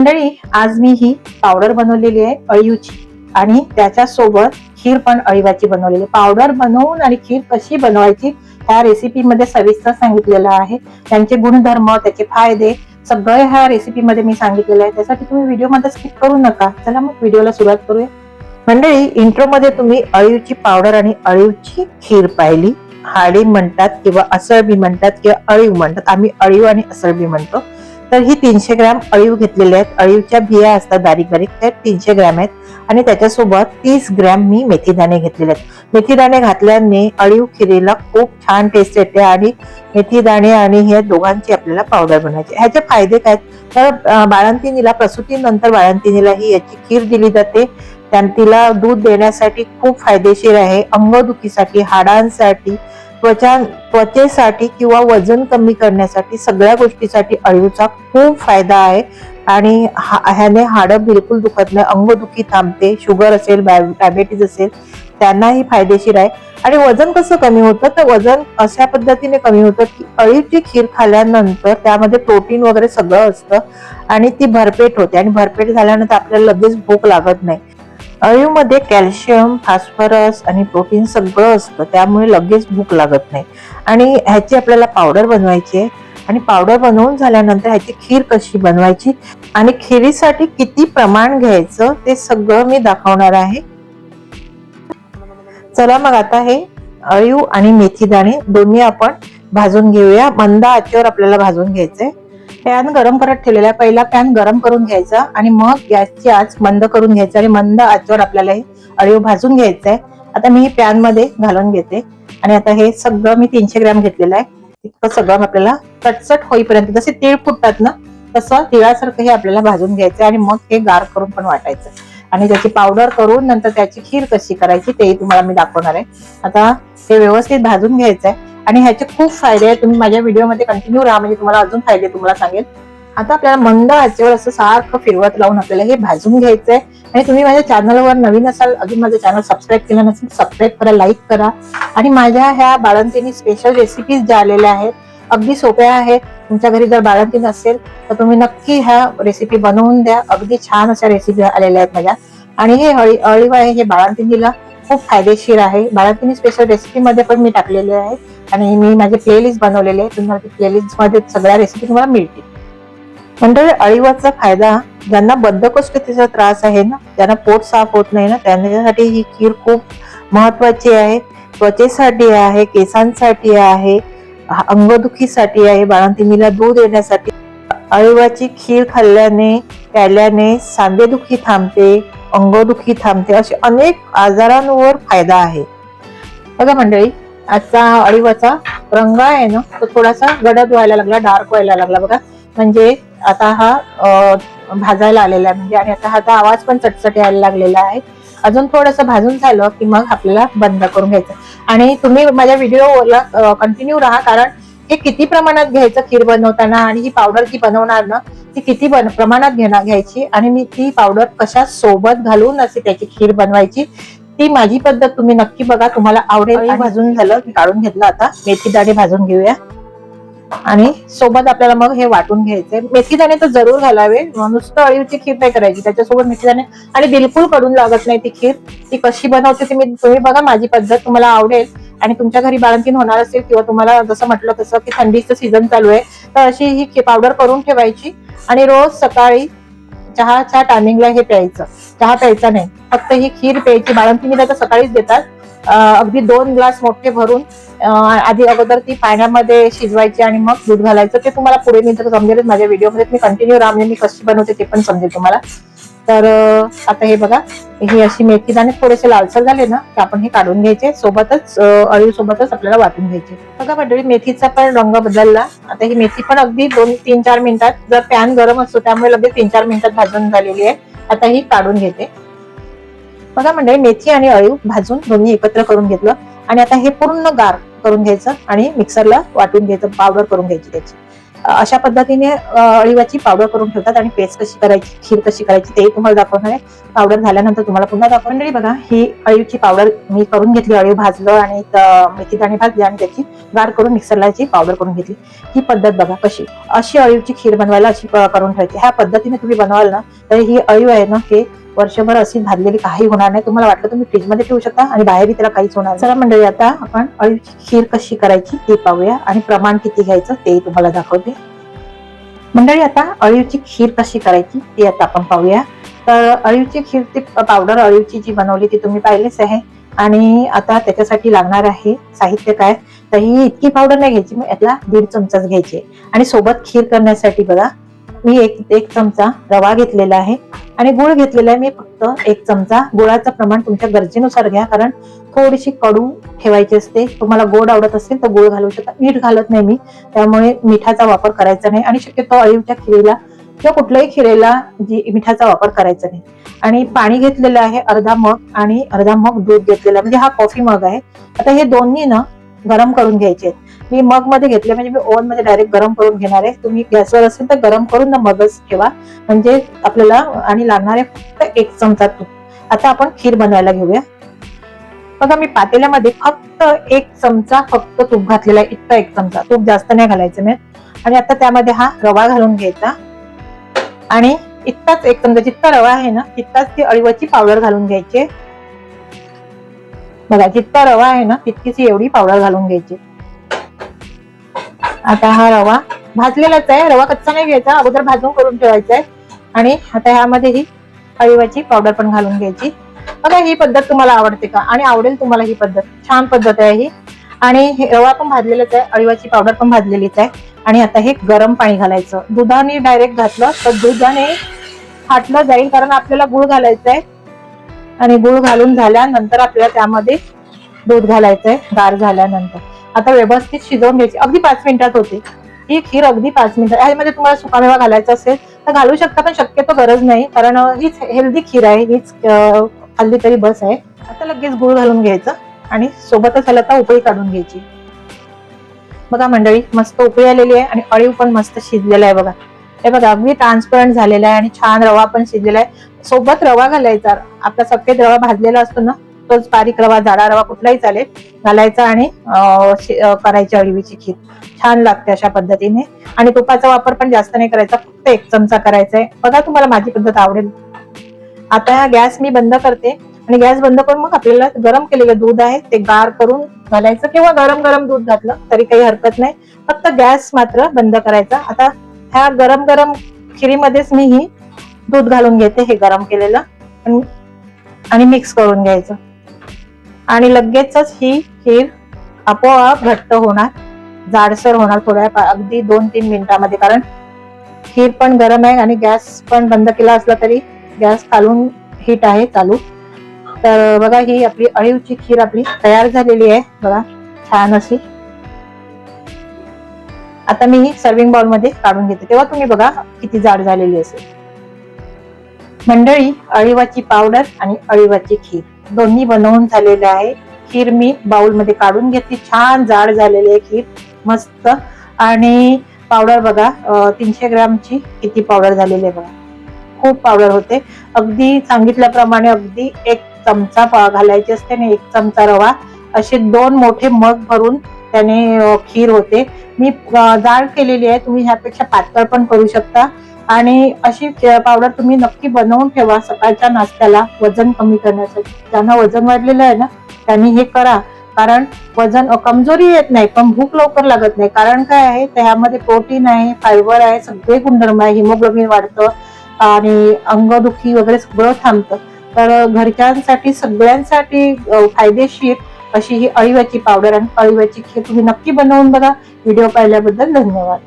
मंडळी आज मी ही पावडर बनवलेली आहे अळीवची आणि त्याच्यासोबत खीर पण अळीवाची बनवलेली आहे. पावडर बनवून आणि खीर कशी बनवायची ह्या रेसिपी मध्ये सविस्तर सांगितलेलं आहे. त्यांचे गुणधर्म त्याचे फायदे सगळे ह्या रेसिपी मध्ये मी सांगितलेलं आहे. त्यासाठी तुम्ही व्हिडिओमध्ये स्किप करू नका. चला मग व्हिडिओला सुरुवात करूया. मंडळी इंट्रो मध्ये तुम्ही अळीवची पावडर आणि अळीवची खीर पाहिली. हाडी म्हणतात किंवा असळबी म्हणतात किंवा अळीव म्हणतात. आम्ही अळीव आणि असळबी म्हणतो. तर ही तीनशे ग्रॅम अळीव घेतलेले आहेत. अळीवच्या बिया असतात बारीक बारीक त्या तीनशे ग्रॅम आहेत. आणि त्याच्यासोबत तीस ग्रॅम मी मेथीदाणे घेतलेले आहेत. मेथीदाणे घातल्याने अळीव खिरीला खूप छान टेस्ट येते आणि मेथीदाणे आणि हे दोघांची आपल्याला पावडर बनवायची. ह्याचे फायदे काय आहेत? तर बाळंतिनीला बाळंतिणीला प्रसूतीनंतर बाळंतिणीला ही याची खीर दिली जाते. त्या तिला दूध देण्यासाठी खूप फायदेशीर आहे. अंगदुखीसाठी हाडांसाठी त्वचा त्वचेसाठी किंवा वजन कमी करण्यासाठी सगळ्या गोष्टीसाठी अळूचा खूप फायदा आहे. आणि हा- ह्याने हाडं बिलकुल दुखत नाही. अंगदुखी थांबते शुगर असेल डायबेटीज असेल त्यांनाही फायदेशीर आहे. आणि वजन कसं कमी होतं? तर वजन अशा पद्धतीने कमी होतं की अळीची खीर खाल्ल्यानंतर त्यामध्ये प्रोटीन वगैरे सगळं असतं आणि ती भरपेट होते. आणि भरपेट झाल्यानंतर आपल्याला लगेच भूक लागत नाही. अळीवमध्ये कॅल्शियम फॉस्फरस आणि प्रोटीन सगळं असतं. त्यामुळे लगेच भूक लागत नाही. आणि ह्याची आपल्याला पावडर बनवायची आहे. आणि पावडर बनवून झाल्यानंतर ह्याची खीर कशी बनवायची आणि खिरीसाठी किती प्रमाण घ्यायचं ते सगळं मी दाखवणार आहे. चला मग आता हे अळीव आणि मेथी दाणे दोन्ही आपण भाजून घेऊया. मंदा आचेवर आपल्याला भाजून घ्यायचंय. पॅन गरम करत ठेवलेला आहे. पहिला पॅन गरम करून घ्यायचा आणि मग गॅसची आच मंद करून घ्यायचा आणि मंद आचवर आपल्याला हे अळीव भाजून घ्यायचंय. आता मी हे पॅनमध्ये घालून घेते. आणि आता हे सगळं मी तीनशे ग्रॅम घेतलेलं आहे. इतकं सगळं आपल्याला चटचट होईपर्यंत जसे तीळ फुटतात ना तसं तिळासारखं हे आपल्याला भाजून घ्यायचं आणि मग हे गार करून पण वाटायचं. आणि त्याची पावडर करून नंतर त्याची खीर कशी करायची तेही तुम्हाला मी दाखवणार आहे. आता हे व्यवस्थित भाजून घ्यायचं आहे आणि ह्याचे खूप फायदे आहेत. तुम्ही माझ्या व्हिडिओमध्ये कंटिन्यू राहा. म्हणजे तुम्हाला अजून फायदे तुम्हाला सांगेल. आता आपल्याला मंद आचेवर असं सारखं फिरवत लावून आपल्याला हे भाजून घ्यायचंय. आणि तुम्ही माझ्या चॅनलवर नवीन असाल अजून माझं चॅनल सबस्क्राईब केलं नसेल सबस्क्राईब करा लाईक करा. आणि माझ्या ह्या बाळंतीनी स्पेशल रेसिपीज ज्या आलेल्या आहेत अगदी सोप्या आहेत तुमच्या घरी जर बाळंतीण असेल तर तुम्ही नक्की ह्या रेसिपी बनवून द्या. अगदी छान अशा रेसिपी आलेल्या आहेत माझ्या. आणि हे अळी अळीव आहे हे बाळंतिणीला खूप फायदेशीर आहे. बाळंतिणी स्पेशल रेसिपीमध्ये पण मी टाकलेले आहे. आणि मी माझे प्लेलिस्ट बनवलेले आहे तुम्हाला प्लेलिस्टमध्ये सगळ्या रेसिपी तुम्हाला मिळतील. मंडळी अळीवाचा फायदा ज्यांना बद्धकोष्ठतेचा त्रास आहे ना ज्यांना पोट साफ होत नाही ना त्यांच्यासाठी ही खीर खूप महत्वाची आहे. त्वचेसाठी आहे केसांसाठी आहे अंगदुखीसाठी आहे बाळंतिणीला दूध येण्यासाठी अळीवाची खीर खाल्ल्याने प्याल्याने सांधेदुखी थांबते अंगदुखी थांबते असे अनेक आजारांवर फायदा आहे. बघा मंडळी आजचा अळीवाचा रंग आहे ना तो थोडासा गडद व्हायला लागला डार्क व्हायला लागला बघा. म्हणजे आता हा भाजायला आलेला आहे म्हणजे आणि आता हा आवाज पण चटचट यायला लागलेला आहे. अजून थोडंसं भाजून झालं की मग आपल्याला बंद करून घ्यायचं. आणि तुम्ही माझ्या व्हिडिओला कंटिन्यू राहा कारण हे किती प्रमाणात घ्यायचं खीर बनवताना आणि ही पावडर जी बनवणार ना ती किती बन प्रमाणात घेणार घ्यायची आणि मी ती पावडर कशा सोबत घालून असे त्याची खीर बनवायची ती माझी पद्धत तुम्ही नक्की बघा. तुम्हाला आवडेल भाजून झालं काढून घेतलं आता. मेथी दाणे भाजून घेऊया. आणि सोबत आपल्याला मग हे वाटून घ्यायचे मेथी दाणे तर जरूर घालावे. नुसतं अळीवची खीर नाही करायची त्याच्यासोबत मेथी दाणे आणि बिलकुलकडून लागत नाही ती खीर. ती कशी बनवते ती मी तुम्ही बघा माझी पद्धत तुम्हाला आवडेल. आणि तुमच्या घरी बाळंतीन होणार असेल किंवा तुम्हाला जसं म्हटलं तसं की थंडीचं सीझन चालू आहे तर अशी ही पावडर करून ठेवायची. आणि रोज सकाळी चहाच्या टायमिंगला हे प्यायचं. चहा प्यायचा नाही. फक्त ही खीर प्यायची. बाळंतिणी तर सकाळीच देतात. अगदी दोन ग्लास मोठे भरून आधी अगोदर ती पाण्यामध्ये शिजवायची आणि मग दूध घालायचं. ते तुम्हाला पुढे मी तर समजेलच माझ्या व्हिडिओमध्ये मी कंटिन्यू रामने मी कशी बनवते ते पण समजेल तुम्हाला. तर आता हे बघा ही अशी मेथी दाणे थोडेसे लालसर झाले ना की आपण हे काढून घ्यायचे. सोबतच अळी सोबतच आपल्याला वाटून घ्यायचे. बघा मंडळी मेथीचा पण रंग बदलला. आता ही मेथी पण अगदी दोन तीन चार मिनिटात जर पॅन गरम असतो त्यामुळे लगेच तीन चार मिनिटात भाजून झालेली आहे. आता ही काढून घेते. बघा मंडळी मेथी आणि अळीव भाजून दोन्ही एकत्र करून घेतलं. आणि आता हे पूर्ण गार करून घ्यायचं आणि मिक्सरला वाटून घ्यायचं पावडर करून घ्यायची त्याची. अशा पद्धतीने अ, अळीवाची पावडर करून ठेवतात आणि पेस्ट कशी करायची खीर कशी करायची तेही तुम्हाला दाखवणार आहे. पावडर झाल्यानंतर तुम्हाला पुन्हा दाखवणार बघा ही अळीची पावडर मी करून घेतली अळीव भाजलं आणि मेथी दाणे भाजली आणि त्याची गार करून मिक्सरला याची पावडर करून घेतली. ही पद्धत बघा कशी अशी अळीवची खीर बनवायला अशी करून ठेवायची. ह्या पद्धतीने तुम्ही बनवाल ना तर ही अळीव आहे ना हे वर्षभर अशी भाजलेली काही होणार नाही. तुम्हाला वाटलं तुम्ही फ्रीजमध्ये ठेवू शकता आणि बाहेरही त्याला काहीच होणार चला मंडळी आता आपण अळीची खीर कशी करायची ते पाहूया आणि प्रमाण किती घ्यायचं ते तुम्हाला दाखवते. मंडळी आता अळीवची खीर कशी करायची ती आता आपण पाहूया. तर अळीवची खीर ती पावडर अळीवची जी बनवली ती तुम्ही पाहिलीच आहे. आणि आता त्याच्यासाठी लागणार आहे साहित्य काय? तर ही इतकी पावडर नाही घ्यायची मग यातला दीड चमचाच घ्यायची. आणि सोबत खीर करण्यासाठी बघा मी एक एक चमचा रवा घेतलेला आहे. आणि गुळ घेतलेला आहे मी फक्त एक चमचा. गुळाचं प्रमाण तुमच्या गरजेनुसार घ्या कारण थोडीशी कडू ठेवायची असते. तुम्हाला गोड आवडत असेल तर गुळ घालू शकता. मीठ घालत नाही मी. त्यामुळे मिठाचा वापर करायचा नाही. आणि शक्यतो अळीवच्या खिरीला किंवा कुठल्याही खिरेला जी मिठाचा वापर करायचा नाही. आणि पाणी घेतलेलं आहे अर्धा मग आणि अर्धा मग दूध घेतलेलं म्हणजे हा कॉफी मग आहे. आता हे दोन्ही ना गरम करून घ्यायचे आहेत. मी मग मध्ये घेतले म्हणजे मी ओव्हनमध्ये डायरेक्ट गरम करून घेणार आहे. तुम्ही गॅसवर असेल तर गरम करून ना मगच ठेवा. म्हणजे आपल्याला आणि लागणार आहे फक्त एक चमचा तूप. आता आपण खीर बनवायला घेऊया. बघा मी पातेल्यामध्ये फक्त एक चमचा फक्त तूप घातलेला आहे. इतका एक चमचा. तूप जास्त नाही घालायचं मी. आणि आता त्यामध्ये हा रवा घालून घ्यायचा. आणि इतकाच एक चमचा जितका रवा आहे ना तितकाच ती अळीवाची पावडर घालून घ्यायची. बघा जितका रवा आहे ना तितकीच एवढी पावडर घालून घ्यायची. आता हा रवा भाजलेलाच आहे. रवा कच्चा नाही घ्यायचा अगोदर भाजून करून ठेवायचा आहे. आणि आता ह्यामध्ये ही अळीवाची पावडर पण घालून घ्यायची. बघा ही पद्धत तुम्हाला आवडते का? आणि आवडेल तुम्हाला ही पद्धत. छान पद्धत आहे ही. आणि हे रवा पण भाजलेलाच आहे. अळीवाची पावडर पण भाजलेलीच आहे. आणि आता हे गरम पाणी घालायचं. दुधाने डायरेक्ट घातलं तर दुधाने फाटलं जाईल कारण आपल्याला गुळ घालायचं आहे आणि गुळ घालून झाल्यानंतर आपल्याला त्यामध्ये दूध घालायचंय गार झाल्यानंतर. आता व्यवस्थित शिजवून घ्यायची. अगदी पाच मिनिटात होते. ही खीर अगदी पाच मिनिटात यामध्ये तुम्हाला सुकामेवा घालायचा असेल तर घालू शकता पण शक्यतो गरज नाही. कारण हीच हेल्दी खीर आहे. हीच खाल्ली तरी बस आहे. आता लगेच गुळ घालून घ्यायचं आणि सोबतच ह्याला आता उकळी काढून घ्यायची. बघा मंडळी मस्त उकळी आलेली आहे आणि अळीव पण मस्त शिजलेला आहे बघा. हे बघा अगदी ट्रान्सपरंट झालेला आहे आणि छान रवा पण शिजलेला आहे. सोबत रवा घालायचा. आपला सफेद रवा भाजलेला असतो ना तोच बारीक रवा जाडा रवा कुठलाही चालेल घालायचा आणि अं, करायची अळीवीची खीर. छान लागते अशा पद्धतीने. आणि तुपाचा वापर पण जास्त नाही करायचा फक्त एक चमचा करायचा आहे बघा तुम्हाला माझी पद्धत आवडेल. आता हा गॅस मी बंद करते. आणि गॅस बंद करून मग आपल्याला गरम केलेलं दूध आहे ते गार करून घालायचं किंवा गरम गरम दूध घातलं तरी काही हरकत नाही. फक्त गॅस मात्र बंद करायचा. आता ह्या गरम गरम खिरीमध्येच मी ही दूध घालून घेते हे गरम केलेलं. आणि मिक्स करून घ्यायचं. आणि लगेचच ही खीर आपोआप घट्ट होणार जाडसर होणार थोड्या अगदी दोन तीन मिनिटामध्ये. कारण खीर पण गरम आहे आणि गॅस पण बंद केला असला तरी गॅस खालून हीट आहे चालू. तर बघा ही आपली अळीवची खीर आपली तयार झालेली आहे. बघा छान अशी. आता मी ही सर्विंग बाउलमध्ये काढून घेते. तेव्हा तुम्ही बघा किती जाड झालेली असेल. मंडळी अळीवाची पावडर आणि अळीवाची खीर. दोन्ही बनवून झालेले आहे. खीर मी बाउलमध्ये काढून घेतली. छान जाड झालेली आहे खीर. मस्त. आणि पावडर बघा तीनशे ग्रॅमची किती पावडर झालेली आहे बघा. खूप पावडर होते. अगदी सांगितल्याप्रमाणे अगदी एक चमचा घालायची असते आणि एक चमचा रवा. असे दोन मोठे मग भरून त्याने खीर होते. मी जाड केलेली आहे. तुम्ही ह्यापेक्षा पातळ पण करू शकता. आणि अशी पावडर तुम्ही नक्की बनवून ठेवा सकाळच्या नाश्त्याला वजन कमी करण्यासाठी. ज्यांना वजन वाढलेलं आहे ना त्यांनी हे करा. कारण वजन कमजोरी येत नाही पण भूक लवकर लागत नाही. कारण काय आहे त्यामध्ये प्रोटीन आहे फायबर आहे सगळे गुणधर्म आहे. हिमोग्लोबिन वाढतं आणि अंगदुखी वगैरे सगळं थांबतं. तर घरच्यांसाठी सगळ्यांसाठी फायदेशीर अशी ही अळीव्याची पावडर. आणि अळीव्याची खीर तुम्ही नक्की बनवून बघा. व्हिडिओ पाहिल्याबद्दल धन्यवाद.